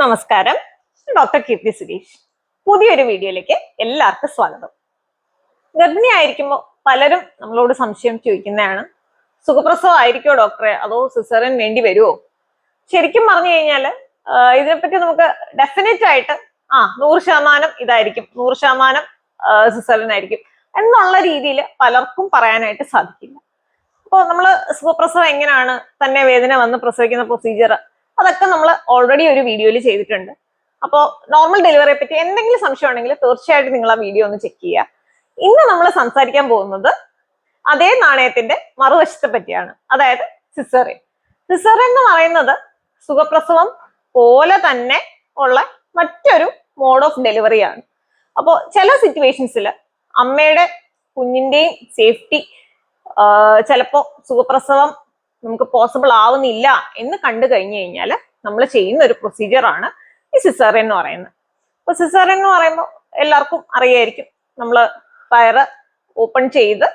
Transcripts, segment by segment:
നമസ്കാരം. ഡോക്ടർ കീർത്തി സുരേഷ്. പുതിയൊരു വീഡിയോയിലേക്ക് എല്ലാവർക്കും സ്വാഗതം. ഗർഭിണി ആയിരിക്കുമ്പോൾ പലരും നമ്മളോട് സംശയം ചോദിക്കുന്നതാണ് സുഖപ്രസവം ആയിരിക്കോ ഡോക്ടറെ? അതോ സിസറിൻ വേണ്ടി വരുമോ ശരിക്കും പറഞ്ഞു കഴിഞ്ഞാൽ ഇതിനെപ്പറ്റി നമുക്ക് ഡെഫിനറ്റ് ആയിട്ട് ആ നൂറ് ശതമാനം ഇതായിരിക്കും. നൂറ് ശതമാനം സിസറിൻ ആയിരിക്കും എന്നുള്ള രീതിയിൽ പലർക്കും പറയാനായിട്ട് സാധിക്കില്ല. അപ്പോൾ നമ്മൾ സുഖപ്രസവം എങ്ങനെയാണ് തന്നെ വേദന വന്ന് പ്രസവിക്കുന്ന പ്രൊസീജിയർ അതൊക്കെ നമ്മൾ ഓൾറെഡി ഒരു വീഡിയോയിൽ ചെയ്തിട്ടുണ്ട്. അപ്പോൾ നോർമൽ ഡെലിവറിയെ പറ്റി എന്തെങ്കിലും സംശയം ഉണ്ടെങ്കിൽ തീർച്ചയായിട്ടും നിങ്ങൾ ആ വീഡിയോ ഒന്ന് ചെക്ക് ചെയ്യുക. ഇന്ന് നമ്മൾ സംസാരിക്കാൻ പോകുന്നത് അതേ നാണയത്തിന്റെ മറുവശത്തെ പറ്റിയാണ്. അതായത് സിസറിൻ സിസറിൻ എന്ന് പറയുന്നത് സുഖപ്രസവം പോലെ തന്നെ ഉള്ള മറ്റൊരു മോഡ് ഓഫ് ഡെലിവറിയാണ് അപ്പോൾ ചില സിറ്റുവേഷൻസിൽ അമ്മയുടെ കുഞ്ഞിന്റെയും സേഫ്റ്റി ചിലപ്പോൾ സുഖപ്രസവം നമുക്ക് പോസിബിൾ ആവുന്നില്ല എന്ന് കണ്ടു കഴിഞ്ഞു കഴിഞ്ഞാൽ നമ്മൾ ചെയ്യുന്ന ഒരു പ്രൊസീജിയർ ആണ് ഈ സിസേറിയൻ എന്ന് പറയുന്നത്. അപ്പൊ സിസേറിയൻ എന്ന് പറയുമ്പോൾ എല്ലാവർക്കും അറിയായിരിക്കും. നമ്മൾ വയറ് ഓപ്പൺ ചെയ്ത്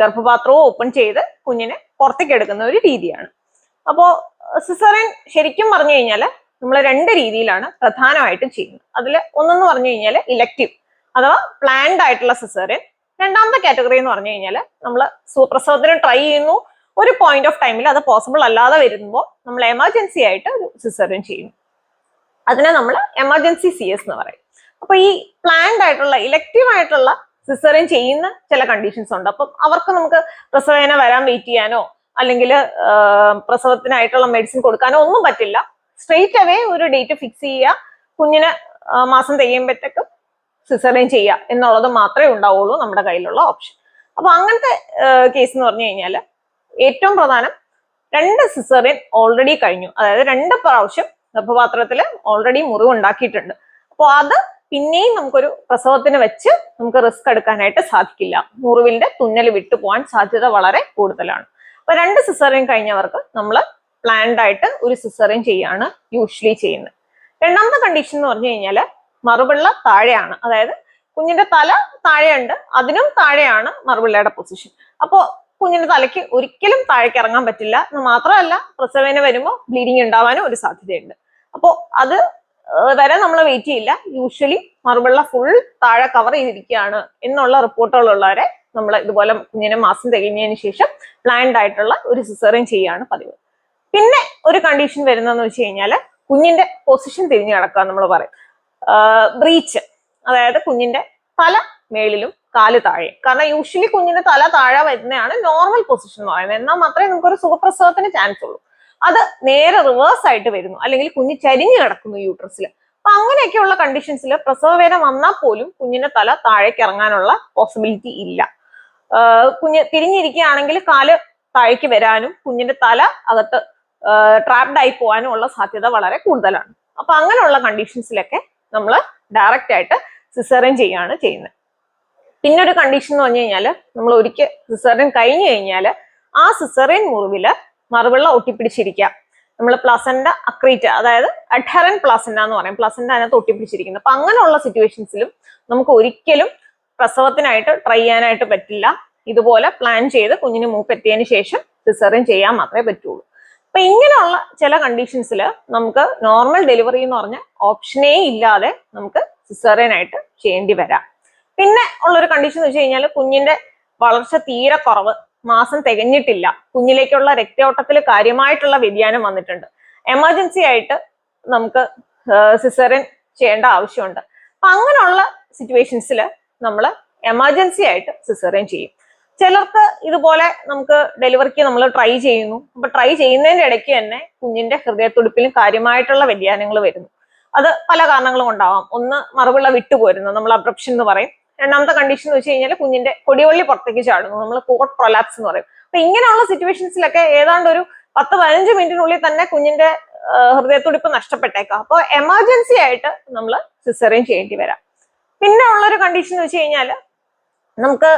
ഗർഭപാത്രവും ഓപ്പൺ ചെയ്ത് കുഞ്ഞിനെ പുറത്തേക്ക് എടുക്കുന്ന ഒരു രീതിയാണ്. അപ്പോൾ സിസേറിയൻ ശരിക്കും പറഞ്ഞു കഴിഞ്ഞാൽ നമ്മൾ രണ്ട് രീതിയിലാണ് പ്രധാനമായിട്ടും ചെയ്യുന്നത്. അതിൽ ഒന്നെന്ന് പറഞ്ഞു കഴിഞ്ഞാൽ ഇലക്റ്റീവ് അഥവാ പ്ലാൻഡ് ആയിട്ടുള്ള സിസേറിയൻ രണ്ടാമത്തെ കാറ്റഗറി എന്ന് പറഞ്ഞു കഴിഞ്ഞാൽ നമ്മൾ സുപ്രസവത്തിന് ട്രൈ ചെയ്യുന്നു. ഒരു പോയിന്റ് ഓഫ് ടൈമിൽ അത് പോസിബിൾ അല്ലാതെ വരുമ്പോൾ നമ്മൾ എമർജൻസി ആയിട്ട് ഒരു സിസേറിയൻ ചെയ്യും. അതിനെ നമ്മൾ എമർജൻസി സി എസ് എന്ന് പറയും. അപ്പൊ ഈ പ്ലാൻഡ് ആയിട്ടുള്ള ഇലക്റ്റീവ് ആയിട്ടുള്ള സിസേറിയൻ ചെയ്യുന്ന ചില കണ്ടീഷൻസ് ഉണ്ട്. അപ്പം അവർക്ക് നമുക്ക് പ്രസവേന വരാൻ വെയിറ്റ് ചെയ്യാനോ അല്ലെങ്കിൽ പ്രസവത്തിനായിട്ടുള്ള മെഡിസിൻ കൊടുക്കാനോ ഒന്നും പറ്റില്ല. സ്ട്രെയിറ്റ് അവേ ഒരു ഡേറ്റ് ഫിക്സ് ചെയ്യുക. കുഞ്ഞിന് മാസം തെയ്യുമ്പോഴത്തേക്കും സിസേറിയൻ ചെയ്യുക എന്നുള്ളത് മാത്രമേ ഉണ്ടാവുള്ളൂ നമ്മുടെ കയ്യിലുള്ള ഓപ്ഷൻ അപ്പൊ അങ്ങനത്തെ കേസ് എന്ന് പറഞ്ഞു കഴിഞ്ഞാൽ ഏറ്റവും പ്രധാനം രണ്ട് സിസേറിയൻ ഓൾറെഡി കഴിഞ്ഞു. അതായത് രണ്ട് പ്രാവശ്യം ഗർഭപാത്രത്തിൽ ഓൾറെഡി മുറിവ് ഉണ്ടാക്കിയിട്ടുണ്ട് അപ്പോൾ അത് പിന്നെയും നമുക്കൊരു പ്രസവത്തിന് വെച്ച് നമുക്ക് റിസ്ക് എടുക്കാനായിട്ട് സാധിക്കില്ല. മുറിവിന്റെ തുന്നൽ വിട്ടു പോകാൻ സാധ്യത വളരെ കൂടുതലാണ്. അപ്പൊ രണ്ട് സിസേറിയൻ കഴിഞ്ഞവർക്ക് നമ്മൾ പ്ലാൻഡ് ആയിട്ട് ഒരു സിസേറിയൻ ചെയ്യാണ് യൂഷ്വലി ചെയ്യുന്നത്. രണ്ടാമത്തെ കണ്ടീഷൻ എന്ന് പറഞ്ഞു കഴിഞ്ഞാൽ മറുപിള്ള താഴെയാണ്. അതായത് കുഞ്ഞിന്റെ തല താഴെയുണ്ട്. അതിനും താഴെയാണ് മറുപിള്ളയുടെ പൊസിഷൻ അപ്പോൾ കുഞ്ഞിന്റെ തലയ്ക്ക് ഒരിക്കലും താഴേക്ക് ഇറങ്ങാൻ പറ്റില്ല എന്ന് മാത്രമല്ല പ്രസവേന വരുമ്പോൾ ബ്ലീഡിങ് ഉണ്ടാവാനും ഒരു സാധ്യതയുണ്ട്. അപ്പോൾ അത് വരെ നമ്മൾ വെയിറ്റ് ചെയ്യില്ല. യൂഷ്വലി മറുപിള്ള ഫുൾ താഴെ കവർ ചെയ്തിരിക്കുകയാണ് എന്നുള്ള റിപ്പോർട്ടുകളുള്ളവരെ നമ്മൾ ഇതുപോലെ കുഞ്ഞിനെ മാസം തികഞ്ഞതിന് ശേഷം പ്ലാൻഡ് ആയിട്ടുള്ള ഒരു സിസേറിയൻ ചെയ്യാണ് പതിവ്. പിന്നെ ഒരു കണ്ടീഷൻ വരുന്നതെന്ന് വെച്ച് കഴിഞ്ഞാൽ കുഞ്ഞിന്റെ പൊസിഷൻ തിരിഞ്ഞു കിടക്കുക നമ്മൾ പറയും. ബ്രീച്ച് അതായത് കുഞ്ഞിന്റെ തല മേളിലും കാൽ താഴെ. കാരണം യൂഷ്വലി കുഞ്ഞിന്റെ തല താഴെ വരുന്നതാണ് നോർമൽ പൊസിഷൻ എന്ന് പറയുന്നത്. എന്നാൽ മാത്രമേ നമുക്ക് ഒരു സുഖപ്രസവത്തിന് ചാൻസ് ഉള്ളൂ. അത് നേരെ റിവേഴ്സ് ആയിട്ട് വരുന്നു. അല്ലെങ്കിൽ കുഞ്ഞ് ചരിഞ്ഞു കിടക്കുന്നു യൂട്രസിൽ അപ്പൊ അങ്ങനെയൊക്കെയുള്ള കണ്ടീഷൻസിൽ പ്രസവവേദന വന്നാൽ പോലും കുഞ്ഞിന്റെ തല താഴേക്ക് ഇറങ്ങാനുള്ള പോസിബിലിറ്റി ഇല്ല. കുഞ്ഞ് തിരിഞ്ഞിരിക്കുകയാണെങ്കിൽ കാൽ താഴേക്ക് വരാനും കുഞ്ഞിന്റെ തല അകത്ത് ട്രാപ്ഡ് ആയി പോകാനും ഉള്ള സാധ്യത വളരെ കൂടുതലാണ്. അപ്പൊ അങ്ങനെയുള്ള കണ്ടീഷൻസിലൊക്കെ നമ്മൾ ഡയറക്റ്റ് ആയിട്ട് സിസേറിയൻ ചെയ്യാണ് ചെയ്യുന്നത്. പിന്നെ ഒരു കണ്ടീഷൻ എന്ന് പറഞ്ഞു കഴിഞ്ഞാൽ നമ്മൾ ഒരിക്കൽ സിസറിൻ കഴിഞ്ഞു കഴിഞ്ഞാൽ ആ സിസറിൻ മുറിവിൽ മറുവെള്ള ഒട്ടിപ്പിടിച്ചിരിക്കുക. നമ്മൾ പ്ലസന്റ അക്രീറ്റ അതായത് അഡ്ഹറൻ പ്ലസന്റ എന്ന് പറയും. പ്ലസന്റ അതിനകത്ത് ഒട്ടിപ്പിടിച്ചിരിക്കുന്നത് അപ്പൊ അങ്ങനെയുള്ള സിറ്റുവേഷൻസിലും നമുക്ക് ഒരിക്കലും പ്രസവത്തിനായിട്ട് ട്രൈ ചെയ്യാനായിട്ട് പറ്റില്ല. ഇതുപോലെ പ്ലാൻ ചെയ്ത് കുഞ്ഞിന് മൂപ്പെത്തിയതിന് ശേഷം സിസറിൻ ചെയ്യാൻ മാത്രമേ പറ്റുള്ളൂ. അപ്പൊ ഇങ്ങനെയുള്ള ചില കണ്ടീഷൻസിൽ നമുക്ക് നോർമൽ ഡെലിവറി എന്ന് പറഞ്ഞ ഓപ്ഷനേ ഇല്ലാതെ നമുക്ക് സിസറിനായിട്ട് ചെയ്യേണ്ടി വരാം. പിന്നെ ഉള്ളൊരു കണ്ടീഷൻ എന്ന് വെച്ച് കഴിഞ്ഞാൽ കുഞ്ഞിന്റെ വളർച്ച തീരെ കുറവ്. മാസം തികഞ്ഞിട്ടില്ല. കുഞ്ഞിലേക്കുള്ള രക്തയോട്ടത്തിൽ കാര്യമായിട്ടുള്ള വ്യതിയാനം വന്നിട്ടുണ്ട്. എമർജൻസി ആയിട്ട് നമുക്ക് സിസറിൻ ചെയ്യേണ്ട ആവശ്യമുണ്ട്. അപ്പൊ അങ്ങനെയുള്ള സിറ്റുവേഷൻസിൽ നമ്മൾ എമർജൻസി ആയിട്ട് സിസറിൻ ചെയ്യും. ചിലർക്ക് ഇതുപോലെ നമുക്ക് ഡെലിവറിക്ക് നമ്മൾ ട്രൈ ചെയ്യുന്നു. അപ്പൊ ട്രൈ ചെയ്യുന്നതിന്റെ ഇടയ്ക്ക് തന്നെ കുഞ്ഞിന്റെ ഹൃദയത്തുടിപ്പിലും കാര്യമായിട്ടുള്ള വ്യതിയാനങ്ങൾ വരുന്നു. അത് പല കാരണങ്ങളും ഉണ്ടാവാം. ഒന്ന് മറുപിള്ള വിട്ടുപോരുന്നു നമ്മൾ അബ്രപ്ഷൻ എന്ന് പറയും. രണ്ടാമത്തെ കണ്ടീഷൻ എന്ന് വെച്ച് കഴിഞ്ഞാൽ കുഞ്ഞിന്റെ കൊടിവള്ളി പുറത്തേക്ക് ചാടുന്നു. നമ്മൾ കോട്ട് പ്രൊലാപ്സ് എന്ന് പറയും. അപ്പൊ ഇങ്ങനെയുള്ള സിറ്റുവേഷൻസിലൊക്കെ ഏതാണ്ട് ഒരു പത്ത് പതിനഞ്ച് മിനിറ്റിനുള്ളിൽ തന്നെ കുഞ്ഞിന്റെ ഹൃദയത്തുടിപ്പ് നഷ്ടപ്പെട്ടേക്കാം. അപ്പോൾ എമർജൻസി ആയിട്ട് നമ്മൾ സിസറിയും ചെയ്യേണ്ടി വരാം. പിന്നെ ഉള്ളൊരു കണ്ടീഷൻ എന്ന് വെച്ച് കഴിഞ്ഞാൽ നമുക്ക്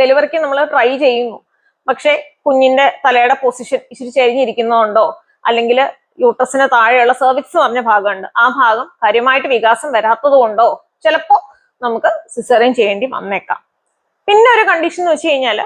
ഡെലിവറിക്ക് നമ്മൾ ട്രൈ ചെയ്യുന്നു. പക്ഷെ കുഞ്ഞിന്റെ തലയുടെ പൊസിഷൻ ഇച്ചിരി ചരിഞ്ഞിരിക്കുന്നതുകൊണ്ടോ അല്ലെങ്കിൽ യൂട്രസിന് താഴെയുള്ള സെർവിക്സ് പറഞ്ഞ ഭാഗമുണ്ട്. ആ ഭാഗം കാര്യമായിട്ട് വികാസം വരാത്തത് കൊണ്ടോ ചിലപ്പോ നമുക്ക് സിസേറിയൻ ചെയ്യേണ്ടി വന്നേക്കാം. പിന്നെ ഒരു കണ്ടീഷൻ എന്ന് വെച്ച് കഴിഞ്ഞാൽ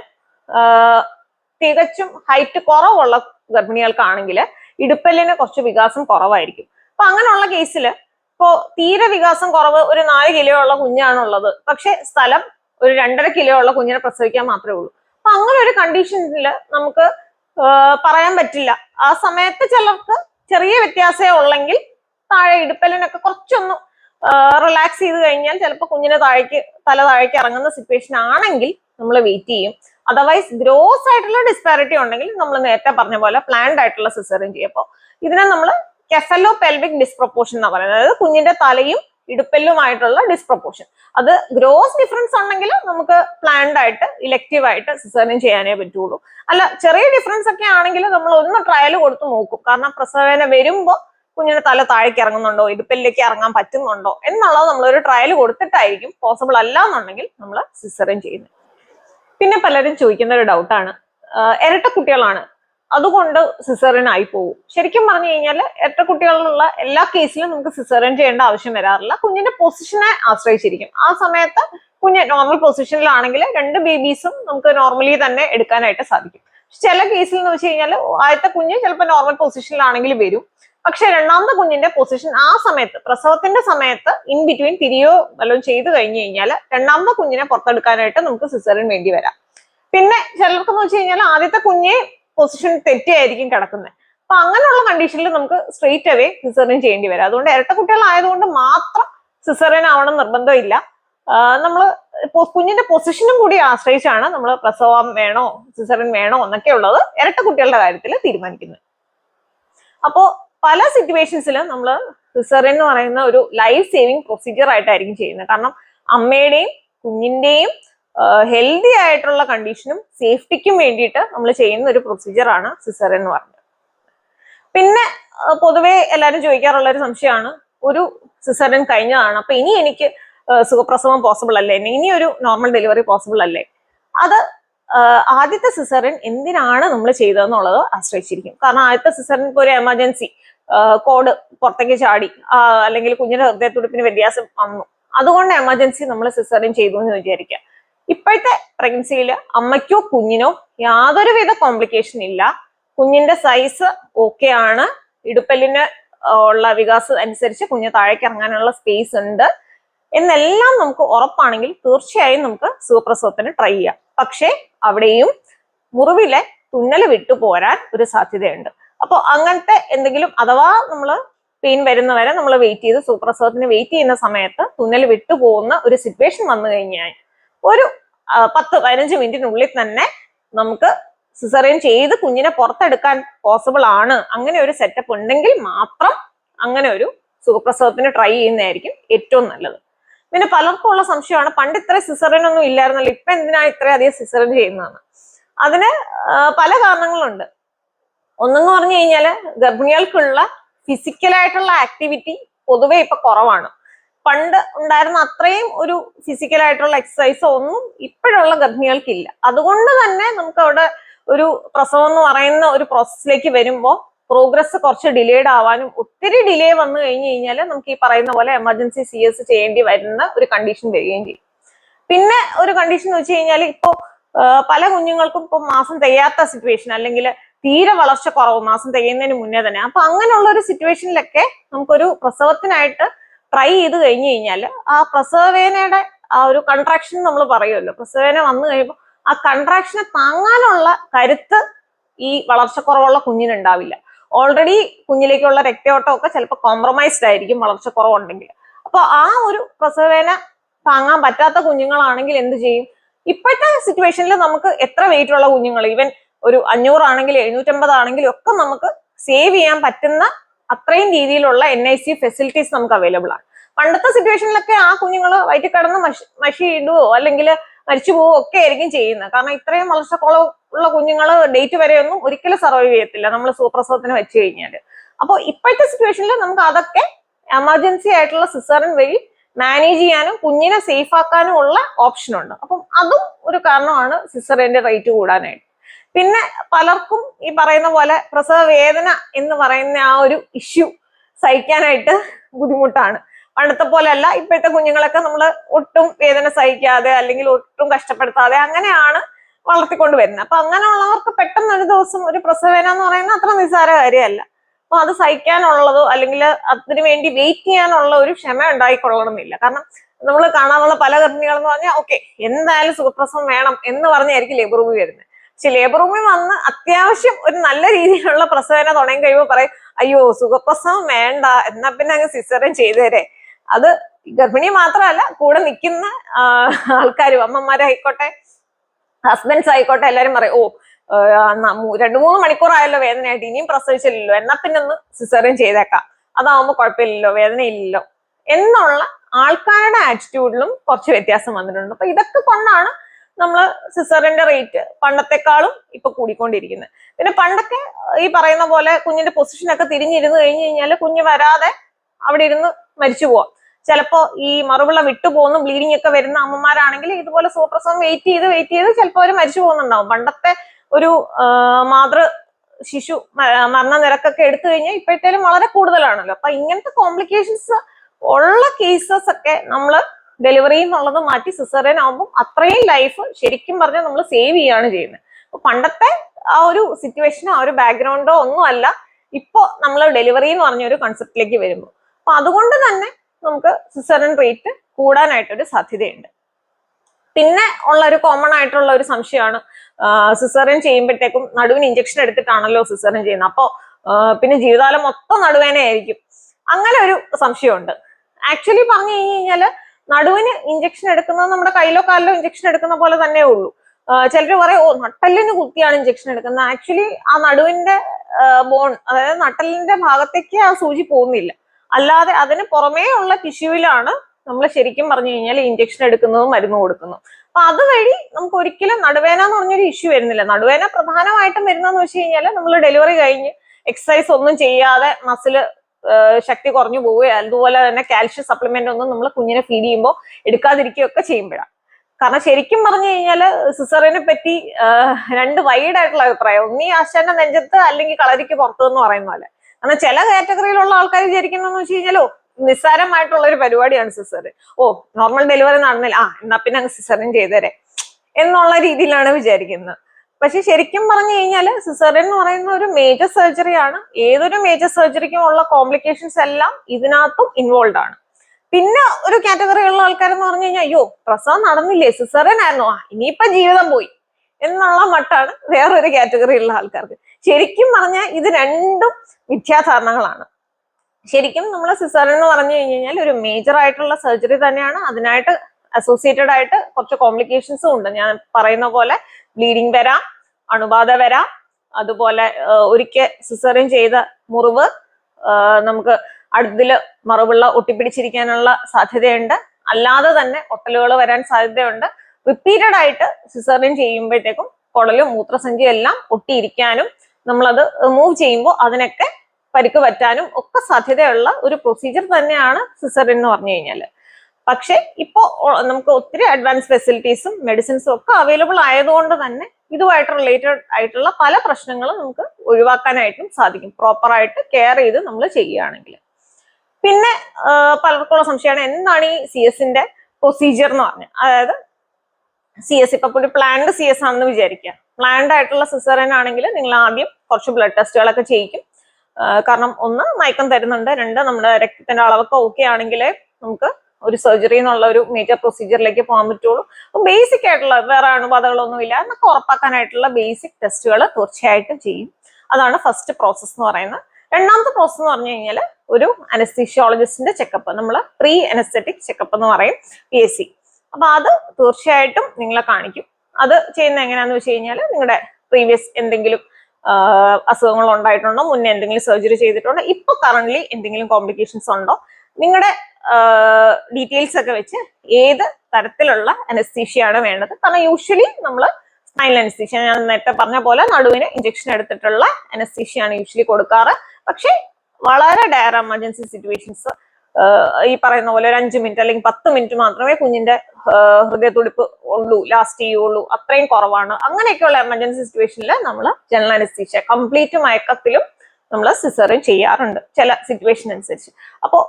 തികച്ചും ഹൈറ്റ് കുറവുള്ള ഗർഭിണികൾക്കാണെങ്കിൽ ഇടുപ്പല്ലിന് കുറച്ച് വികാസം കുറവായിരിക്കും. അപ്പൊ അങ്ങനെയുള്ള കേസിൽ ഇപ്പോ തീരെ വികാസം കുറവ് ഒരു നാല് കിലോ ഉള്ള കുഞ്ഞാണുള്ളത്. പക്ഷെ സ്ഥലം ഒരു രണ്ടര കിലോ ഉള്ള കുഞ്ഞിനെ പ്രസവിക്കാൻ മാത്രമേ ഉള്ളൂ. അപ്പൊ അങ്ങനെ ഒരു കണ്ടീഷനിൽ നമുക്ക് പറയാൻ പറ്റില്ല. ആ സമയത്ത് ചിലർക്ക് ചെറിയ വ്യത്യാസമേ ഉള്ളെങ്കിൽ താഴെ ഇടുപ്പലിനൊക്കെ കുറച്ചൊന്ന് റിലാക്സ് ചെയ്ത് കഴിഞ്ഞാൽ ചിലപ്പോൾ കുഞ്ഞിനെ താഴേക്ക് തല താഴേക്ക് ഇറങ്ങുന്ന സിറ്റുവേഷൻ ആണെങ്കിൽ നമ്മൾ വെയിറ്റ് ചെയ്യും. അതർവൈസ് ഗ്രോസ് ആയിട്ടുള്ള ഡിസ്പാരിറ്റി ഉണ്ടെങ്കിൽ നമ്മൾ നേരത്തെ പറഞ്ഞ പോലെ പ്ലാൻഡ് ആയിട്ടുള്ള സിസറിൻ ചെയ്യും. അപ്പോൾ ഇതിനെ നമ്മൾ കെഫലോ പെൽവിക് ഡിസ്പ്രപ്പോർഷൻ എന്ന് പറയുന്നത്. അതായത് കുഞ്ഞിന്റെ തലയും ഇടുപ്പല്ലുമായിട്ടുള്ള ഡിസ്പ്രപ്പോർഷൻ അത് ഗ്രോസ് ഡിഫറൻസ് ഉണ്ടെങ്കിൽ നമുക്ക് പ്ലാൻഡ് ആയിട്ട് ഇലക്റ്റീവ് ആയിട്ട് സിസേറിയൻ ചെയ്യാനേ പറ്റുള്ളൂ. അല്ല ചെറിയ ഡിഫറൻസ് ഒക്കെ ആണെങ്കിൽ നമ്മൾ ഒന്ന് ട്രയൽ കൊടുത്ത് നോക്കും. കാരണം പ്രസവേന വരുമ്പോൾ കുഞ്ഞിന്റെ തല താഴേക്ക് ഇറങ്ങുന്നുണ്ടോ? ഇടുപ്പല്ലിലേക്ക് ഇറങ്ങാൻ പറ്റുന്നുണ്ടോ? എന്നുള്ളത് ഒരു ട്രയൽ കൊടുത്തിട്ടായിരിക്കും പോസിബിൾ അല്ല എന്നുണ്ടെങ്കിൽ നമ്മൾ സിസറിൻ ചെയ്യുന്നത്. പിന്നെ പലരും ചോദിക്കുന്ന ഒരു ഡൗട്ടാണ് ഇരട്ട കുട്ടികളാണ്. അതുകൊണ്ട് സിസറിൻ ആയി പോകും. ശരിക്കും പറഞ്ഞു കഴിഞ്ഞാൽ ഇരട്ട കുട്ടികളിലുള്ള എല്ലാ കേസിലും നമുക്ക് സിസറിൻ ചെയ്യേണ്ട ആവശ്യം വരാറില്ല. കുഞ്ഞിന്റെ പൊസിഷനെ ആശ്രയിച്ചിരിക്കും. ആ സമയത്ത് കുഞ്ഞ് നോർമൽ പൊസിഷനിലാണെങ്കിൽ രണ്ട് ബേബീസും നമുക്ക് നോർമലി തന്നെ എടുക്കാനായിട്ട് സാധിക്കും. ചില കേസിൽ എന്ന് വെച്ച് കഴിഞ്ഞാൽ ആദ്യത്തെ കുഞ്ഞ് ചിലപ്പോൾ നോർമൽ പൊസിഷനിലാണെങ്കിൽ വരും. പക്ഷെ രണ്ടാമത്തെ കുഞ്ഞിന്റെ പൊസിഷൻ ആ സമയത്ത് പ്രസവത്തിന്റെ സമയത്ത് ഇൻ ബിറ്റ്വീൻ തിരിയോ വല്ലതും ചെയ്തു കഴിഞ്ഞു കഴിഞ്ഞാൽ രണ്ടാമത്തെ കുഞ്ഞിനെ പുറത്തെടുക്കാനായിട്ട് നമുക്ക് സിസറിൻ വേണ്ടി വരാം. പിന്നെ ചിലർക്കെന്ന് വെച്ച് കഴിഞ്ഞാൽ ആദ്യത്തെ കുഞ്ഞെ പൊസിഷൻ തെറ്റിയായിരിക്കും കിടക്കുന്നത് അപ്പൊ അങ്ങനെയുള്ള കണ്ടീഷനിൽ നമുക്ക് സ്ട്രെയിറ്റ് അവേ സിസറിൻ ചെയ്യേണ്ടി വരാം. അതുകൊണ്ട് ഇരട്ട കുട്ടികളായതുകൊണ്ട് മാത്രം സിസറിൻ ആവണം നിർബന്ധമില്ല. നമ്മൾ കുഞ്ഞിന്റെ പൊസിഷനും കൂടി ആശ്രയിച്ചാണ് നമ്മൾ പ്രസവം വേണോ സിസറിൻ വേണോ എന്നൊക്കെ ഉള്ളത് ഇരട്ട കുട്ടികളുടെ കാര്യത്തിൽ തീരുമാനിക്കുന്നത്. അപ്പോ പല സിറ്റുവേഷൻസിലും നമ്മൾ സിസറിൻ എന്ന് പറയുന്ന ഒരു ലൈഫ് സേവിങ് പ്രൊസീജിയർ ആയിട്ടായിരിക്കും ചെയ്യുന്നത്. കാരണം അമ്മയുടെയും കുഞ്ഞിന്റെയും ഹെൽത്തി ആയിട്ടുള്ള കണ്ടീഷനും സേഫ്റ്റിക്കും വേണ്ടിയിട്ട് നമ്മൾ ചെയ്യുന്ന ഒരു പ്രൊസീജിയർ ആണ് എന്ന് പറയുന്നത് പിന്നെ പൊതുവേ എല്ലാവരും ചോദിക്കാറുള്ള ഒരു സംശയമാണ്. ഒരു സിസറിൻ കഴിഞ്ഞതാണ്. അപ്പൊ ഇനി എനിക്ക് സുഖപ്രസവം പോസിബിൾ അല്ലേ? ഇനി ഒരു നോർമൽ ഡെലിവറി പോസിബിൾ അല്ലേ? അത് ആദ്യത്തെ സിസറിൻ എന്തിനാണ് നമ്മൾ ചെയ്തതെന്നുള്ളത് ആശ്രയിച്ചിരിക്കും. കാരണം ആദ്യത്തെ സിസറിൻ ഇപ്പോൾ ഒരു എമർജൻസി കോഡ് പുറത്തേക്ക് ചാടി അല്ലെങ്കിൽ കുഞ്ഞിന്റെ ഹൃദയത്തുടിപ്പിന് വ്യത്യാസം വന്നു. അതുകൊണ്ട് എമർജൻസി നമ്മൾ സിസറിൻ ചെയ്തു എന്ന് വിചാരിക്കുക. ഇപ്പോഴത്തെ പ്രഗ്നൻസിയിൽ അമ്മയ്ക്കോ കുഞ്ഞിനോ യാതൊരുവിധ കോംപ്ലിക്കേഷൻ ഇല്ല. കുഞ്ഞിന്റെ സൈസ് ഓക്കെ ആണ്. ഇടുപ്പല്ലിന് ഉള്ള വികാസം അനുസരിച്ച് കുഞ്ഞ് താഴേക്ക് ഇറങ്ങാനുള്ള സ്പേസ് ഉണ്ട്. എന്നെല്ലാം നമുക്ക് ഉറപ്പാണെങ്കിൽ തീർച്ചയായും നമുക്ക് സുഖപ്രസവത്തിന് ട്രൈ ചെയ്യാം. പക്ഷേ അവിടെയും മുറിവിലെ തുന്നൽ വിട്ടുപോരാൻ ഒരു സാധ്യതയുണ്ട്. അപ്പോൾ അങ്ങനത്തെ എന്തെങ്കിലും അഥവാ നമ്മൾ പെയിൻ വരുന്നവരെ നമ്മൾ വെയിറ്റ് ചെയ്ത് സൂപ്രസവത്തിന് വെയിറ്റ് ചെയ്യുന്ന സമയത്ത് തുന്നൽ വിട്ടുപോകുന്ന ഒരു സിറ്റുവേഷൻ വന്നു കഴിഞ്ഞാൽ ഒരു പത്ത് പതിനഞ്ച് മിനിറ്റിനുള്ളിൽ തന്നെ നമുക്ക് സിസറിയൻ ചെയ്ത് കുഞ്ഞിനെ പുറത്തെടുക്കാൻ പോസിബിൾ ആണ്. അങ്ങനെ ഒരു സെറ്റപ്പ് ഉണ്ടെങ്കിൽ മാത്രം അങ്ങനെ ഒരു സുഖപ്രസവത്തിന് ട്രൈ ചെയ്യുന്നതായിരിക്കും ഏറ്റവും നല്ലത്. പിന്നെ പലർക്കും ഉള്ള സംശയമാണ് പണ്ട് ഇത്ര സിസറിൻ ഒന്നും ഇല്ലായിരുന്നല്ലോ ഇപ്പൊ എന്തിനാണ് ഇത്രയധികം സിസറിൻ ചെയ്യുന്നതെന്ന്. അതിന് പല കാരണങ്ങളുണ്ട്. ഒന്നെന്ന് പറഞ്ഞു കഴിഞ്ഞാൽ ഗർഭിണികൾക്കുള്ള ഫിസിക്കലായിട്ടുള്ള ആക്ടിവിറ്റി പൊതുവെ ഇപ്പൊ കുറവാണ്. പണ്ട് ഉണ്ടായിരുന്ന അത്രയും ഒരു ഫിസിക്കലായിട്ടുള്ള എക്സസൈസോ ഒന്നും ഇപ്പോഴുള്ള ഗർഭിണികൾക്കില്ല. അതുകൊണ്ട് തന്നെ നമുക്ക് അവിടെ ഒരു പ്രസവം എന്ന് പറയുന്ന ഒരു പ്രോസസ്സിലേക്ക് വരുമ്പോൾ പ്രോഗ്രസ് കുറച്ച് ഡിലേഡ് ആവാനും ഒത്തിരി ഡിലേ വന്നു കഴിഞ്ഞു കഴിഞ്ഞാൽ നമുക്ക് ഈ പറയുന്ന പോലെ എമർജൻസി സി എസ് ചെയ്യേണ്ടി വരുന്ന ഒരു കണ്ടീഷൻ വരികയും ചെയ്യും. പിന്നെ ഒരു കണ്ടീഷൻ എന്ന് വെച്ച് കഴിഞ്ഞാൽ ഇപ്പോൾ പല കുഞ്ഞുങ്ങൾക്കും ഇപ്പൊ മാസം തികയാത്ത സിറ്റുവേഷൻ അല്ലെങ്കിൽ തീരെ വളർച്ച കുറവ് മാസം തികയുന്നതിന് മുന്നേ തന്നെ. അപ്പൊ അങ്ങനെയുള്ള ഒരു സിറ്റുവേഷനിലൊക്കെ നമുക്കൊരു പ്രസവത്തിനായിട്ട് ട്രൈ ചെയ്ത് കഴിഞ്ഞു കഴിഞ്ഞാൽ ആ പ്രസവവേദനയുടെ ആ ഒരു കൺട്രാക്ഷൻ നമ്മൾ പറയുമല്ലോ. പ്രസവവേദന വന്നു കഴിയുമ്പോൾ ആ കൺട്രാക്ഷനെ താങ്ങാനുള്ള കരുത്ത് ഈ വളർച്ചക്കുറവുള്ള കുഞ്ഞിനുണ്ടാവില്ല. ഓൾറെഡി കുഞ്ഞിലേക്കുള്ള രക്തയോട്ടം ഒക്കെ ചിലപ്പോൾ കോംപ്രമൈസ്ഡ് ആയിരിക്കും വളർച്ചക്കുറവുണ്ടെങ്കിൽ. അപ്പൊ ആ ഒരു പ്രസവവേദന താങ്ങാൻ പറ്റാത്ത കുഞ്ഞുങ്ങളാണെങ്കിൽ എന്ത് ചെയ്യും? ഇപ്പോഴത്തെ സിറ്റുവേഷനിൽ നമുക്ക് എത്ര വെയിറ്റ് ഉള്ള കുഞ്ഞുങ്ങൾ? ഈവൻ ഒരു അഞ്ഞൂറാണെങ്കിലും എഴുന്നൂറ്റമ്പത് ആണെങ്കിലും ഒക്കെ നമുക്ക് സേവ് ചെയ്യാൻ പറ്റുന്ന അത്രയും രീതിയിലുള്ള എൻ ഐ സി ഫെസിലിറ്റീസ് നമുക്ക് അവൈലബിൾ ആണ്. പണ്ടത്തെ സിറ്റുവേഷനിലൊക്കെ ആ കുഞ്ഞുങ്ങൾ വയറ്റിൽ കിടന്ന് മഷി ഇടുവോ അല്ലെങ്കിൽ മരിച്ചു പോവോ ഒക്കെ ആയിരിക്കും ചെയ്യുന്നത്. കാരണം ഇത്രയും വളർച്ചക്കോളം ഉള്ള കുഞ്ഞുങ്ങൾ ഡേറ്റ് വരെയൊന്നും ഒരിക്കലും സർവൈവ് ചെയ്യത്തില്ല. നമ്മൾ സൂപ്രസവത്തിന് വെച്ച് കഴിഞ്ഞാൽ അപ്പോൾ ഇപ്പോഴത്തെ സിറ്റുവേഷനിൽ നമുക്ക് അതൊക്കെ എമർജൻസി ആയിട്ടുള്ള സിസറിൻ വഴി മാനേജ് ചെയ്യാനും കുഞ്ഞിനെ സേഫ് ആക്കാനും ഉള്ള ഓപ്ഷൻ ഉണ്ട്. അപ്പം അതും ഒരു കാരണമാണ് സിസറിന്റെ റേറ്റ് കൂടാനായിട്ട്. പിന്നെ പലർക്കും ഈ പറയുന്ന പോലെ പ്രസവ വേദന എന്ന് പറയുന്ന ആ ഒരു ഇഷ്യൂ സഹിക്കാനായിട്ട് ബുദ്ധിമുട്ടാണ്. പണ്ടത്തെ പോലെയല്ല ഇപ്പോഴത്തെ കുഞ്ഞുങ്ങളൊക്കെ നമ്മൾ ഒട്ടും വേദന സഹിക്കാതെ അല്ലെങ്കിൽ ഒട്ടും കഷ്ടപ്പെടുത്താതെ അങ്ങനെയാണ് വളർത്തിക്കൊണ്ട് വരുന്നത്. അപ്പൊ അങ്ങനെയുള്ളവർക്ക് പെട്ടെന്ന് ഒരു ദിവസം ഒരു പ്രസവേന എന്ന് പറയുന്നത് അത്ര നിസ്സാര കാര്യമല്ല. അപ്പൊ അത് സഹിക്കാനുള്ളതോ അല്ലെങ്കിൽ അതിനു വേണ്ടി വെയിറ്റ് ചെയ്യാനുള്ള ഒരു ക്ഷമ ഉണ്ടായിക്കൊള്ളണമെന്നില്ല. കാരണം നമ്മൾ കാണാനുള്ള പല ഗർഭിണികളെന്ന് പറഞ്ഞാൽ ഓക്കെ എന്തായാലും സുഖപ്രസവം വേണം എന്ന് പറഞ്ഞായിരിക്കും ലേബർ വരുന്നത്. പക്ഷെ ലേബർ റൂമിൽ വന്ന് അത്യാവശ്യം ഒരു നല്ല രീതിയിലുള്ള പ്രസവന തുടങ്ങി കഴിയുമ്പോൾ പറയും അയ്യോ സുഖപ്രസവം വേണ്ട എന്നാ പിന്നെ അങ്ങ് സിസറിൻ ചെയ്തേരെ. അത് ഗർഭിണി മാത്രമല്ല കൂടെ നിൽക്കുന്ന ആൾക്കാരും അമ്മമാരായിക്കോട്ടെ ഹസ്ബൻഡ്സ് ആയിക്കോട്ടെ എല്ലാരും പറയും ഓ രണ്ടു മൂന്ന് മണിക്കൂറായല്ലോ വേദനയായിട്ട് ഇനിയും പ്രസവിച്ചില്ലല്ലോ എന്നാ പിന്നെ ഒന്ന് സിസേറിയൻ ചെയ്തേക്കാം. അതാവുമ്പോ കുഴപ്പമില്ലല്ലോ വേദനയില്ലല്ലോ എന്നുള്ള ആൾക്കാരുടെ ആറ്റിറ്റ്യൂഡിലും കുറച്ച് വ്യത്യാസം വന്നിട്ടുണ്ട്. അപ്പൊ ഇതൊക്കെ കൊണ്ടാണ് നമ്മൾ സിസറിന്റെ റേറ്റ് പണ്ടത്തെക്കാളും ഇപ്പൊ കൂടിക്കൊണ്ടിരിക്കുന്നത് പിന്നെ പണ്ടൊക്കെ ഈ പറയുന്ന പോലെ കുഞ്ഞിന്റെ പൊസിഷനൊക്കെ തിരിഞ്ഞിരുന്നു കഴിഞ്ഞു കഴിഞ്ഞാൽ കുഞ്ഞ് വരാതെ അവിടെ ഇരുന്ന് മരിച്ചു പോവാം. ചിലപ്പോ ഈ മറുവിള വിട്ടുപോകുന്നു ബ്ലീഡിംഗ് ഒക്കെ വരുന്ന അമ്മമാരാണെങ്കിൽ ഇതുപോലെ സൂപ്രസവം വെയിറ്റ് ചെയ്ത് വെയിറ്റ് ചെയ്ത് ചിലപ്പോൾ അവർ മരിച്ചു പോകുന്നുണ്ടാവും. പണ്ടത്തെ ഒരു മാതൃ ശിശു മരണ നിരക്കൊക്കെ എടുത്തു കഴിഞ്ഞാൽ ഇപ്പോഴത്തേലും വളരെ കൂടുതലാണല്ലോ. അപ്പൊ ഇങ്ങനത്തെ കോംപ്ലിക്കേഷൻസ് ഉള്ള കേസസ് ഒക്കെ നമ്മൾ ഡെലിവറി എന്നുള്ളത് മാറ്റി സിസേറിയൻ ആകുമ്പോൾ അത്രയും ലൈഫ് ശരിക്കും പറഞ്ഞാൽ നമ്മൾ സേവ് ചെയ്യാണ് ചെയ്യുന്നത് അപ്പൊ പണ്ടത്തെ ആ ഒരു സിറ്റുവേഷനോ ആ ഒരു ബാക്ക്ഗ്രൗണ്ടോ ഒന്നും അല്ല. ഇപ്പോ നമ്മൾ ഡെലിവറി എന്ന് പറഞ്ഞ ഒരു കൺസെപ്റ്റിലേക്ക് വരുമ്പോൾ അപ്പൊ അതുകൊണ്ട് തന്നെ നമുക്ക് സിസറിൻ റേറ്റ് കൂടാനായിട്ടൊരു സാധ്യതയുണ്ട്. പിന്നെ ഉള്ള ഒരു കോമൺ ആയിട്ടുള്ള ഒരു സംശയമാണ് സിസറിൻ ചെയ്യുമ്പോഴത്തേക്കും നടുവിന് ഇഞ്ചക്ഷൻ എടുത്തിട്ടാണല്ലോ സിസറിൻ ചെയ്യുന്നത് അപ്പോ പിന്നെ ജീവിതകാലം മൊത്തം നടുവേനയായിരിക്കും. അങ്ങനെ ഒരു സംശയമുണ്ട്. ആക്ച്വലി പറഞ്ഞു കഴിഞ്ഞു കഴിഞ്ഞാൽ നടുവിന് ഇഞ്ചക്ഷൻ എടുക്കുന്നത് നമ്മുടെ കയ്യിലോ കാലിലോ ഇഞ്ചക്ഷൻ എടുക്കുന്ന പോലെ തന്നെ ഉള്ളൂ. ചിലർ പറയും ഓ നട്ടലിന് കുത്തിയാണ് ഇഞ്ചക്ഷൻ എടുക്കുന്നത്. ആക്ച്വലി ആ നടുവിന്റെ ബോൺ അതായത് നട്ടലിന്റെ ഭാഗത്തേക്ക് ആ സൂചി പോകുന്നില്ല. അല്ലാതെ അതിന് പുറമേ ഉള്ള ടിഷ്യൂവിലാണ് നമ്മൾ ശരിക്കും പറഞ്ഞു കഴിഞ്ഞാൽ ഇഞ്ചക്ഷൻ എടുക്കുന്നതും മരുന്ന് കൊടുക്കുന്നു അപ്പൊ അതുവഴി നമുക്ക് ഒരിക്കലും നടുവേന എന്ന് പറഞ്ഞൊരു ഇഷ്യൂ വരുന്നില്ല. നടുവേന പ്രധാനമായിട്ടും വരുന്നതെന്ന് വെച്ച് കഴിഞ്ഞാൽ നമ്മൾ ഡെലിവറി കഴിഞ്ഞ് എക്സസൈസ് ഒന്നും ചെയ്യാതെ മസിൽ ശക്തി കുറഞ്ഞു പോവുകയോ അതുപോലെ തന്നെ കാൽഷ്യം സപ്ലിമെന്റ് ഒന്നും നമ്മൾ കുഞ്ഞിനെ ഫീഡ് ചെയ്യുമ്പോൾ എടുക്കാതിരിക്കുകയൊക്കെ ചെയ്യുമ്പോഴാണ് കാരണം ശരിക്കും പറഞ്ഞു കഴിഞ്ഞാൽ സിസറിനെ പറ്റി രണ്ട് വൈഡ് ആയിട്ടുള്ള അഭിപ്രായം. ഒന്നീ ആശാന്റെ നെഞ്ചത്ത് അല്ലെങ്കിൽ കളരിക്ക് പുറത്തു എന്ന് പറയുന്ന പോലെ. കാരണം ചില കാറ്റഗറിയിലുള്ള ആൾക്കാർ വിചാരിക്കുന്നതെന്ന് വെച്ച് കഴിഞ്ഞാലോ നിസ്സാരമായിട്ടുള്ള ഒരു പരിപാടിയാണ് സിസർ ഓ നോർമൽ ഡെലിവറി നടന്നില്ല. ആ എന്നാ പിന്നെ അങ്ങ് സിസറിൻ ചെയ്തേരെ. എന്നുള്ള രീതിയിലാണ് വിചാരിക്കുന്നത്. പക്ഷെ ശരിക്കും പറഞ്ഞു കഴിഞ്ഞാൽ സിസേറിയൻ എന്ന് പറയുന്ന ഒരു മേജർ ആണ്. ഏതൊരു മേജർ സർജറിക്കും ഉള്ള കോംപ്ലിക്കേഷൻസ് എല്ലാം ഇതിനകത്തും ഇൻവോൾവ് ആണ്. പിന്നെ ഒരു കാറ്റഗറി ഉള്ള ആൾക്കാരെന്ന് പറഞ്ഞു കഴിഞ്ഞാൽ അയ്യോ പ്രസവം നടന്നില്ലേ? സിസേറിയൻ ആയിരുന്നു? ആ ഇനിയിപ്പൊ ജീവിതം പോയി. എന്നുള്ള മട്ടാണ് വേറൊരു കാറ്റഗറി ഉള്ള ആൾക്കാർക്ക്. ശരിക്കും പറഞ്ഞാൽ ഇത് രണ്ടും മിഥ്യാധാരണകളാണ്. ശരിക്കും നമ്മൾ സിസേറിയൻ എന്ന് പറഞ്ഞു കഴിഞ്ഞാൽ ഒരു മേജർ ആയിട്ടുള്ള സർജറി തന്നെയാണ്. അതിനായിട്ട് അസോസിയേറ്റഡ് ആയിട്ട് കുറച്ച് കോംപ്ലിക്കേഷൻസും ഉണ്ട്. ഞാൻ പറയുന്ന പോലെ ബ്ലീഡിങ് വരാം അണുബാധ വരാം. അതുപോലെ ഒരിക്കൽ സിസറിൻ ചെയ്ത മുറിവ് നമുക്ക് അടുത്തിൽ മറുപിള്ള ഒട്ടിപ്പിടിച്ചിരിക്കാനുള്ള സാധ്യതയുണ്ട്. അല്ലാതെ തന്നെ ഒട്ടലുകൾ വരാൻ സാധ്യതയുണ്ട്. റിപ്പീറ്റഡ് ആയിട്ട് സിസറിൻ ചെയ്യുമ്പോഴത്തേക്കും കുടലും മൂത്രസഞ്ചിയും എല്ലാം ഒട്ടിയിരിക്കാനും നമ്മളത് റിമൂവ് ചെയ്യുമ്പോൾ അതിനൊക്കെ പരിക്ക് പറ്റാനും ഒക്കെ സാധ്യതയുള്ള ഒരു പ്രൊസീജിയർ തന്നെയാണ് സിസറിൻ എന്ന് പറഞ്ഞു കഴിഞ്ഞാൽ പക്ഷെ ഇപ്പോ നമുക്ക് ഒത്തിരി അഡ്വാൻസ് ഫെസിലിറ്റീസും മെഡിസിൻസും ഒക്കെ അവൈലബിൾ ആയതുകൊണ്ട് തന്നെ ഇതുമായിട്ട് റിലേറ്റഡ് ആയിട്ടുള്ള പല പ്രശ്നങ്ങളും നമുക്ക് ഒഴിവാക്കാനായിട്ടും സാധിക്കും. പ്രോപ്പറായിട്ട് കെയർ ചെയ്ത് നമ്മൾ ചെയ്യുകയാണെങ്കിൽ. പിന്നെ പലർക്കുള്ള സംശയമാണ് എന്താണ് ഈ സി എസിന്റെ പ്രൊസീജിയർ എന്ന് പറഞ്ഞത് അതായത് സി എസ് ഇപ്പൊ ഒരു പ്ലാൻഡ് സി എസ് ആണെന്ന് വിചാരിക്കുക പ്ലാൻഡ് ആയിട്ടുള്ള സിസറിൻ ആണെങ്കിൽ നിങ്ങൾ ആദ്യം കുറച്ച് ബ്ലഡ് ടെസ്റ്റുകളൊക്കെ ചെയ്യിക്കും. കാരണം ഒന്ന് മയക്കം തരുന്നുണ്ട്. രണ്ട് നമ്മുടെ രക്തത്തിന്റെ അളവൊക്കെ ഓക്കെ ആണെങ്കിൽ നമുക്ക് ഒരു സർജറി എന്നുള്ള ഒരു മേജർ പ്രൊസീജിയറിലേക്ക് പോകാൻ പറ്റുള്ളൂ. അപ്പൊ ബേസിക് ആയിട്ടുള്ള വേറെ അണുബാധകളൊന്നുമില്ല. എന്നൊക്കെ ഉറപ്പാക്കാനായിട്ടുള്ള ബേസിക് ടെസ്റ്റുകൾ തീർച്ചയായിട്ടും ചെയ്യും. അതാണ് ഫസ്റ്റ് പ്രോസസ്സ് എന്ന് പറയുന്നത്. രണ്ടാമത്തെ പ്രോസസ്സ് എന്ന് പറഞ്ഞു കഴിഞ്ഞാൽ ഒരു അനസ്തീഷ്യോളജിസ്റ്റിന്റെ ചെക്കപ്പ് നമ്മൾ പ്രീ അനസ്തറ്റിക് ചെക്കപ്പ് എന്ന് പറയും പി എസ് സി അപ്പൊ അത് തീർച്ചയായിട്ടും നിങ്ങളെ കാണിക്കും. അത് ചെയ്യുന്ന എങ്ങനെയാന്ന് വെച്ച് കഴിഞ്ഞാൽ നിങ്ങളുടെ പ്രീവിയസ് എന്തെങ്കിലും അസുഖങ്ങൾ ഉണ്ടായിട്ടുണ്ടോ? മുന്നേ എന്തെങ്കിലും സർജറി ചെയ്തിട്ടുണ്ടോ? ഇപ്പൊ കറന്റ് എന്തെങ്കിലും കോംപ്ലിക്കേഷൻസ് ഉണ്ടോ? നിങ്ങളുടെ ഡീറ്റെയിൽസ് ഒക്കെ വെച്ച് ഏത് തരത്തിലുള്ള അനസ്തീഷ്യയാണ് വേണ്ടത്. കാരണം യൂഷ്വലി നമ്മൾ സ്പൈനൽ അനസ്തീഷ്യ ഞാൻ നേരത്തെ പറഞ്ഞ പോലെ നടുവിന് ഇഞ്ചക്ഷൻ എടുത്തിട്ടുള്ള അനസ്തീഷ്യയാണ് യൂഷ്വലി കൊടുക്കാറ്. പക്ഷേ വളരെ ഡയർ എമർജൻസി സിറ്റുവേഷൻസ് ഈ പറയുന്ന പോലെ ഒരു അഞ്ച് മിനിറ്റ് അല്ലെങ്കിൽ പത്ത് മിനിറ്റ് മാത്രമേ കുഞ്ഞിന്റെ ഹൃദയത്തുടിപ്പ് ഉള്ളൂ ലാസ്റ്റ് ചെയ്യുള്ളൂ അത്രയും കുറവാണ്. അങ്ങനെയൊക്കെയുള്ള എമർജൻസി സിറ്റുവേഷനിൽ നമ്മൾ ജനറൽ അനസ്തീഷ്യ കംപ്ലീറ്റ് മയക്കത്തിലും നമ്മൾ സിസറിൻ ചെയ്യാറുണ്ട് ചില സിറ്റുവേഷൻ അനുസരിച്ച്. അപ്പോൾ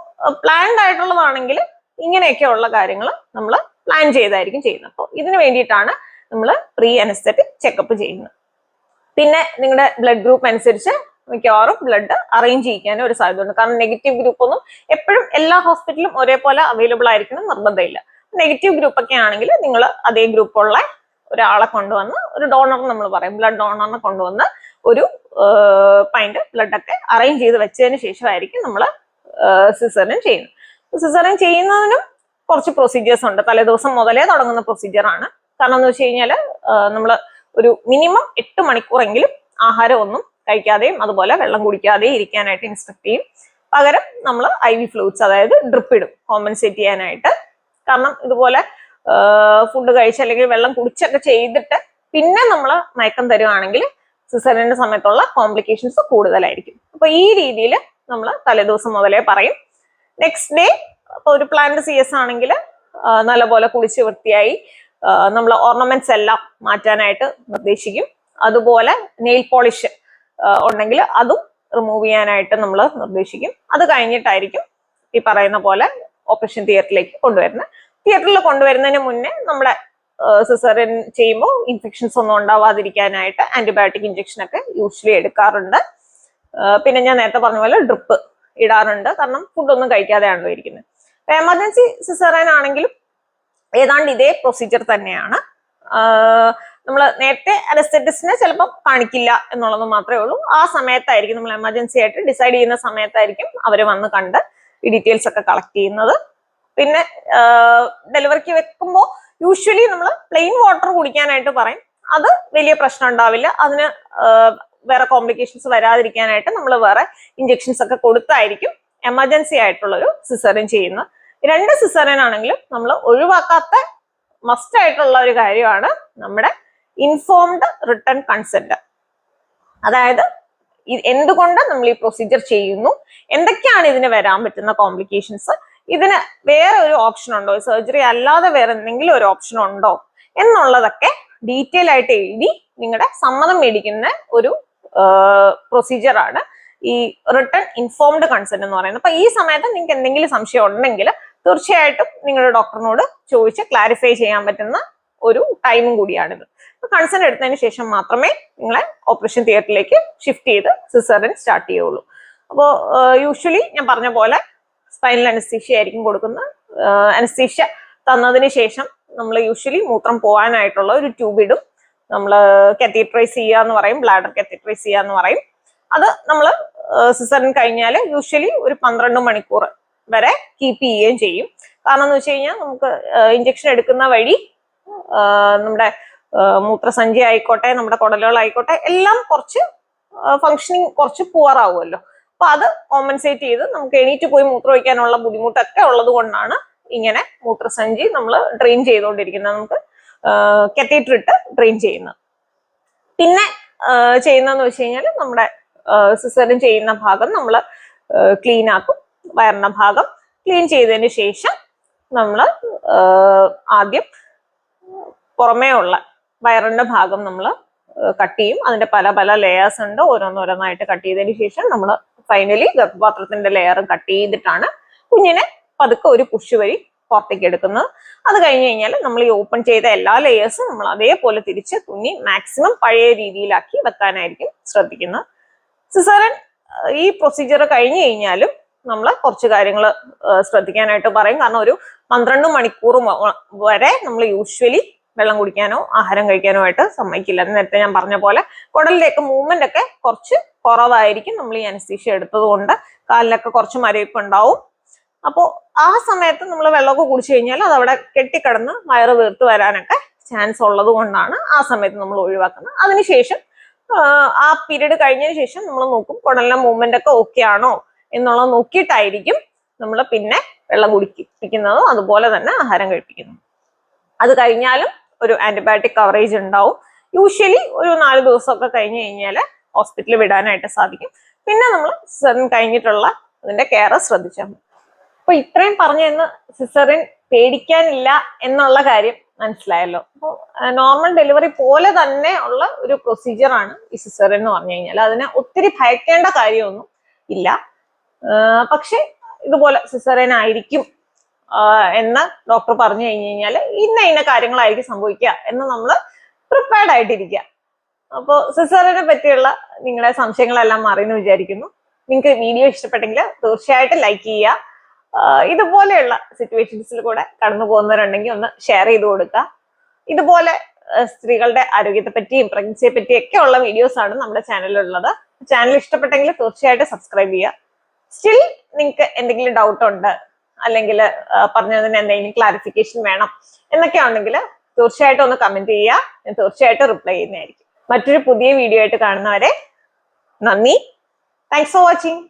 പ്ലാൻഡ് ആയിട്ടുള്ളതാണെങ്കിൽ ഇങ്ങനെയൊക്കെ ഉള്ള കാര്യങ്ങൾ നമ്മൾ പ്ലാൻ ചെയ്തായിരിക്കും ചെയ്യുന്നത്. അപ്പോൾ ഇതിന് വേണ്ടിയിട്ടാണ് നമ്മൾ പ്രീ അനസ്തറ്റിക് ചെക്കപ്പ് ചെയ്യുന്നത്. പിന്നെ നിങ്ങളുടെ ബ്ലഡ് ഗ്രൂപ്പ് അനുസരിച്ച് മിക്കവാറും ബ്ലഡ് അറേഞ്ച് ചെയ്യിക്കാനും ഒരു സാധ്യതയുണ്ട്. കാരണം നെഗറ്റീവ് ഗ്രൂപ്പ് ഒന്നും എപ്പോഴും എല്ലാ ഹോസ്പിറ്റലും ഒരേപോലെ അവൈലബിൾ ആയിരിക്കണം നിർബന്ധമില്ല. നെഗറ്റീവ് ഗ്രൂപ്പ് ഒക്കെ ആണെങ്കിൽ നിങ്ങൾ അതേ ഗ്രൂപ്പുള്ള ഒരാളെ കൊണ്ടുവന്ന് ഒരു ഡോണർ നമ്മൾ പറയും. ബ്ലഡ് ഡോണറിനെ കൊണ്ടുവന്ന് ഒരു പൈന്റ് ബ്ലഡ് ഒക്കെ അറേഞ്ച് ചെയ്ത് വെച്ചതിന് ശേഷമായിരിക്കും നമ്മൾ സിസറിൻ ചെയ്യുന്നത്. സിസറിൻ ചെയ്യുന്നതിനും കുറച്ച് പ്രൊസീജിയേഴ്സ് ഉണ്ട്. തലേദിവസം മുതലേ തുടങ്ങുന്ന പ്രൊസീജിയറാണ് കാരണം എന്ന് വെച്ച് കഴിഞ്ഞാൽ നമ്മൾ ഒരു മിനിമം എട്ട് മണിക്കൂറെങ്കിലും ആഹാരം ഒന്നും കഴിക്കാതെയും അതുപോലെ വെള്ളം കുടിക്കാതെയും ഇരിക്കാനായിട്ട് ഇൻസ്ട്രക്ട് ചെയ്യും. പകരം നമ്മൾ ഐ വി ഫ്ലൂയിഡ്സ് അതായത് ഡ്രിപ്പ് ഇടും. കോമ്പൻസേറ്റ് ചെയ്യാനായിട്ട്. കാരണം ഇതുപോലെ ഫുഡ് കഴിച്ച് അല്ലെങ്കിൽ വെള്ളം കുടിച്ചൊക്കെ ചെയ്തിട്ട് പിന്നെ നമ്മൾ മയക്കം തരുവാണെങ്കിൽ സിസറിന്റെ സമയത്തുള്ള കോംപ്ലിക്കേഷൻസ് കൂടുതലായിരിക്കും. അപ്പൊ ഈ രീതിയിൽ നമ്മൾ തലേദിവസം മുതലേ പറയും. നെക്സ്റ്റ് ഡേ ഇപ്പൊ ഒരു പ്ലാന്റ് സി എസ് ആണെങ്കിൽ നല്ലപോലെ കുളിച്ച് വൃത്തിയായി നമ്മൾ ഓർണമെന്റ്സ് എല്ലാം മാറ്റാനായിട്ട് നിർദ്ദേശിക്കും. അതുപോലെ നെയിൽ പോളിഷ് ഉണ്ടെങ്കിൽ അതും റിമൂവ് ചെയ്യാനായിട്ട് നമ്മൾ നിർദ്ദേശിക്കും. അത് കഴിഞ്ഞിട്ടായിരിക്കും ഈ പറയുന്ന പോലെ ഓപ്പറേഷൻ തിയേറ്ററിലേക്ക് കൊണ്ടുവരുന്നത്. തിയേറ്ററിൽ കൊണ്ടുവരുന്നതിന് മുന്നേ നമ്മുടെ സിസറിൻ ചെയ്യുമ്പോൾ ഇൻഫെക്ഷൻസ് ഒന്നും ഉണ്ടാവാതിരിക്കാനായിട്ട് ആന്റിബയോട്ടിക് ഇഞ്ചക്ഷൻ ഒക്കെ യൂഷ്വലി എടുക്കാറുണ്ട്. പിന്നെ ഞാൻ നേരത്തെ പറഞ്ഞ പോലെ ഡ്രിപ്പ് ഇടാറുണ്ട്. കാരണം ഫുഡൊന്നും കഴിക്കാതെയാണല്ലോ ഇരിക്കുന്നത്. എമർജൻസി സിസറൻ ആണെങ്കിലും ഏതാണ്ട് ഇതേ പ്രൊസീജിയർ തന്നെയാണ്. നമ്മൾ നേരത്തെ അനസ്തറ്റിസ്റ്റിനെ ചിലപ്പോൾ കാണിക്കില്ല എന്നുള്ളത് മാത്രമേ ഉള്ളൂ. ആ സമയത്തായിരിക്കും നമ്മൾ എമർജൻസി ആയിട്ട് ഡിസൈഡ് ചെയ്യുന്ന സമയത്തായിരിക്കും അവർ വന്ന് കണ്ട് ഈ ഡീറ്റെയിൽസ് ഒക്കെ കളക്ട് ചെയ്യുന്നത്. പിന്നെ ഡെലിവറിക്ക് വെക്കുമ്പോൾ യൂഷ്വലി നമ്മൾ പ്ലെയിൻ വാട്ടർ കുടിക്കാനായിട്ട് പറയും. അത് വലിയ പ്രശ്നം ഉണ്ടാവില്ല. അതിന് വേറെ കോംപ്ലിക്കേഷൻസ് വരാതിരിക്കാനായിട്ട് നമ്മൾ വേറെ ഇഞ്ചെക്ഷൻസ് ഒക്കെ കൊടുത്തായിരിക്കും എമർജൻസി ആയിട്ടുള്ള ഒരു സിസറിൻ ചെയ്യുന്നത്. രണ്ട് സിസറിൻ ആണെങ്കിലും നമ്മൾ ഒഴിവാക്കാത്ത മസ്റ്റ് ആയിട്ടുള്ള ഒരു കാര്യമാണ് നമ്മുടെ ഇൻഫോംഡ് റിട്ടേൺ കൺസെന്റ് അതായത് എന്തുകൊണ്ട് നമ്മൾ ഈ പ്രൊസീജിയർ ചെയ്യുന്നു? എന്തൊക്കെയാണ് ഇതിന് വരാൻ പറ്റുന്ന കോംപ്ലിക്കേഷൻസ് ഇതിന് വേറെ ഒരു ഓപ്ഷൻ ഉണ്ടോ? സർജറി അല്ലാതെ വേറെ എന്തെങ്കിലും ഒരു ഓപ്ഷൻ ഉണ്ടോ? എന്നുള്ളതൊക്കെ ഡീറ്റെയിൽ ആയിട്ട് എഴുതി നിങ്ങളുടെ സമ്മതം മേടിക്കുന്ന ഒരു പ്രൊസീജിയർ ആണ് ഈ റിട്ടേൺ ഇൻഫോംഡ് കൺസെന്റ് എന്ന് പറയുന്നത്. അപ്പൊ ഈ സമയത്ത് നിങ്ങൾക്ക് എന്തെങ്കിലും സംശയം ഉണ്ടെങ്കിൽ തീർച്ചയായിട്ടും നിങ്ങളുടെ ഡോക്ടറിനോട് ചോദിച്ച് ക്ലാരിഫൈ ചെയ്യാൻ പറ്റുന്ന ഒരു ടൈമും കൂടിയാണിത്. കൺസെന്റ് എടുത്തതിന് ശേഷം മാത്രമേ നിങ്ങളെ ഓപ്പറേഷൻ തിയേറ്ററിലേക്ക് ഷിഫ്റ്റ് ചെയ്ത് സിസറിൻ സ്റ്റാർട്ട് ചെയ്യുള്ളൂ. അപ്പോൾ യൂഷ്വലി ഞാൻ പറഞ്ഞ പോലെ സ്പൈനൽ അനസ്തീഷ്യ ആയിരിക്കും കൊടുക്കുന്നത് അനസ്തീഷ്യ തന്നതിന് ശേഷം നമ്മൾ യൂഷ്വലി മൂത്രം പോകാനായിട്ടുള്ള ഒരു ട്യൂബ് ഇടും. നമ്മൾ കത്തീട്രൈസ് ചെയ്യുക എന്ന് പറയും ബ്ലാഡർ കത്തീട്രൈസ് ചെയ്യുക എന്ന് പറയും. അത് നമ്മൾ സിസറിൻ കഴിഞ്ഞാൽ യൂഷ്വലി ഒരു പന്ത്രണ്ട് മണിക്കൂർ വരെ കീപ്പ് ചെയ്യുകയും ചെയ്യും. കാരണം എന്ന് വെച്ച് കഴിഞ്ഞാൽ നമുക്ക് ഇഞ്ചക്ഷൻ എടുക്കുന്ന വഴി നമ്മുടെ മൂത്രസഞ്ചി ആയിക്കോട്ടെ നമ്മുടെ കുടലുകളായിക്കോട്ടെ എല്ലാം കുറച്ച് ഫങ്ഷനിങ് കുറച്ച് പുവർ അപ്പൊ അത് കോമ്പൻസേറ്റ് ചെയ്ത് നമുക്ക് എണീറ്റ് പോയി മൂത്രമൊഴിക്കാനുള്ള ബുദ്ധിമുട്ടൊക്കെ ഉള്ളത് കൊണ്ടാണ് ഇങ്ങനെ മൂത്രസഞ്ചി നമ്മൾ ഡ്രെയിൻ ചെയ്തുകൊണ്ടിരിക്കുന്നത് നമുക്ക് കെത്തീറ്റർ ഇട്ട് ഡ്രെയിൻ ചെയ്യുന്നത്. പിന്നെ ചെയ്യുന്നതെന്ന് വെച്ച് കഴിഞ്ഞാൽ നമ്മുടെ സിസറിൻ ചെയ്യുന്ന ഭാഗം നമ്മൾ ക്ലീൻ ആക്കും. വയറിന ഭാഗം ക്ലീൻ ചെയ്തതിന് ശേഷം നമ്മൾ ആദ്യം പുറമേ ഉള്ള വയറിന്റെ ഭാഗം നമ്മൾ കട്ട് ചെയ്യും. അതിന്റെ പല പല ലെയേഴ്സ് ഉണ്ട്. ഓരോന്നോരോന്നായിട്ട് കട്ട് ചെയ്തതിന് ശേഷം നമ്മൾ ഫൈനലി ഗർഭപാത്രത്തിന്റെ ലെയറും കട്ട് ചെയ്തിട്ടാണ് കുഞ്ഞിനെ പതുക്കെ ഒരു പുഷ് വഴി പുറത്തേക്ക് എടുക്കുന്നത്. അത് കഴിഞ്ഞ് കഴിഞ്ഞാൽ നമ്മൾ ഈ ഓപ്പൺ ചെയ്ത എല്ലാ ലെയേഴ്സും നമ്മൾ അതേപോലെ തിരിച്ച് തുന്നി മാക്സിമം പഴയ രീതിയിലാക്കി വെക്കാനായിരിക്കും ശ്രദ്ധിക്കുന്നത്. സിസറൻ ഈ പ്രൊസീജിയർ കഴിഞ്ഞു കഴിഞ്ഞാലും നമ്മൾ കുറച്ച് കാര്യങ്ങൾ ശ്രദ്ധിക്കാനായിട്ട് പറയും. കാരണം ഒരു പന്ത്രണ്ട് മണിക്കൂർ വരെ നമ്മൾ യൂഷ്വലി വെള്ളം കുടിക്കാനോ ആഹാരം കഴിക്കാനോ ആയിട്ട് സമ്മതിക്കില്ല. നേരത്തെ ഞാൻ പറഞ്ഞ പോലെ കുടലിലേക്ക് മൂവ്മെന്റ് ഒക്കെ കുറച്ച് കുറവായിരിക്കും. നമ്മൾ ഈ അനസ്തീഷ്യ എടുത്തത് കൊണ്ട് കാലിനൊക്കെ കുറച്ച് മരവിപ്പ് ഉണ്ടാവും. അപ്പോൾ ആ സമയത്ത് നമ്മൾ വെള്ളമൊക്കെ കുടിച്ചു കഴിഞ്ഞാൽ അത് അവിടെ കെട്ടിക്കിടന്ന് വയറ് വീർത്ത് വരാനൊക്കെ ചാൻസ് ഉള്ളത് കൊണ്ടാണ് ആ സമയത്ത് നമ്മൾ ഒഴിവാക്കുന്നത്. അതിനുശേഷം ആ പീരീഡ് കഴിഞ്ഞതിന് ശേഷം നമ്മൾ നോക്കും കുടലിലെ മൂവ്മെന്റ് ഒക്കെ ഓക്കെ ആണോ എന്നുള്ളത് നോക്കിയിട്ടായിരിക്കും നമ്മൾ പിന്നെ വെള്ളം കുടിപ്പിക്കുന്നതും. അതുപോലെ തന്നെ ആഹാരം കഴിപ്പിക്കുന്നു അത് കഴിഞ്ഞാലും ഒരു ആന്റിബയോട്ടിക് കവറേജ് ഉണ്ടാവും. യൂഷ്വലി ഒരു നാല് ദിവസമൊക്കെ കഴിഞ്ഞ് കഴിഞ്ഞാൽ ഹോസ്പിറ്റലിൽ വിടാനായിട്ട് സാധിക്കും. പിന്നെ നമ്മൾ കഴിഞ്ഞിട്ടുള്ള അതിന്റെ കെയർ ശ്രദ്ധിച്ചാൽ മതി. അപ്പൊ ഇത്രയും പറഞ്ഞു എന്ന് സിസറിൻ പേടിക്കാനില്ല എന്നുള്ള കാര്യം മനസ്സിലായല്ലോ. അപ്പോൾ നോർമൽ ഡെലിവറി പോലെ തന്നെ ഉള്ള ഒരു പ്രൊസീജിയറാണ് ഈ സിസറിൻ എന്ന് പറഞ്ഞു കഴിഞ്ഞാൽ. അതിനെ ഒത്തിരി ഭയക്കേണ്ട കാര്യമൊന്നും ഇല്ല. പക്ഷെ ഇതുപോലെ സിസറിൻ ആയിരിക്കും എന്ന് ഡോക്ടർ പറഞ്ഞു കഴിഞ്ഞു കഴിഞ്ഞാൽ ഇന്ന ഇന്ന കാര്യങ്ങളായിരിക്കും സംഭവിക്കുക എന്ന് നമ്മൾ പ്രിപ്പയർഡ് ആയിട്ടിരിക്കുക. അപ്പോൾ സിസറിനെ പറ്റിയുള്ള നിങ്ങളുടെ സംശയങ്ങളെല്ലാം മാറിയെന്ന് വിചാരിക്കുന്നു. നിങ്ങൾക്ക് വീഡിയോ ഇഷ്ടപ്പെട്ടെങ്കിൽ തീർച്ചയായിട്ടും ലൈക്ക് ചെയ്യുക. ഇതുപോലെയുള്ള സിറ്റുവേഷൻസിൽ കൂടെ കടന്നു പോകുന്നവരുണ്ടെങ്കിൽ ഒന്ന് ഷെയർ ചെയ്ത് കൊടുക്കുക. ഇതുപോലെ സ്ത്രീകളുടെ ആരോഗ്യത്തെ പറ്റിയും പ്രഗ്നൻസിയെ പറ്റിയും ഒക്കെ ഉള്ള വീഡിയോസ് ആണ് നമ്മുടെ ചാനലിലുള്ളത് ചാനൽ ഇഷ്ടപ്പെട്ടെങ്കിൽ തീർച്ചയായിട്ടും സബ്സ്ക്രൈബ് ചെയ്യുക. സ്റ്റിൽ നിങ്ങൾക്ക് എന്തെങ്കിലും ഡൗട്ട് ഉണ്ട് അല്ലെങ്കിൽ പറഞ്ഞതിന് എന്തെങ്കിലും ക്ലാരിഫിക്കേഷൻ വേണം എന്നൊക്കെ ഉണ്ടെങ്കിൽ തീർച്ചയായിട്ടും ഒന്ന് കമന്റ് ചെയ്യുക. ഞാൻ തീർച്ചയായിട്ടും റിപ്ലൈ ചെയ്യുന്നതായിരിക്കും. മറ്റൊരു പുതിയ വീഡിയോ ആയിട്ട് കാണുന്നവരെ നന്ദി. Thanks for watching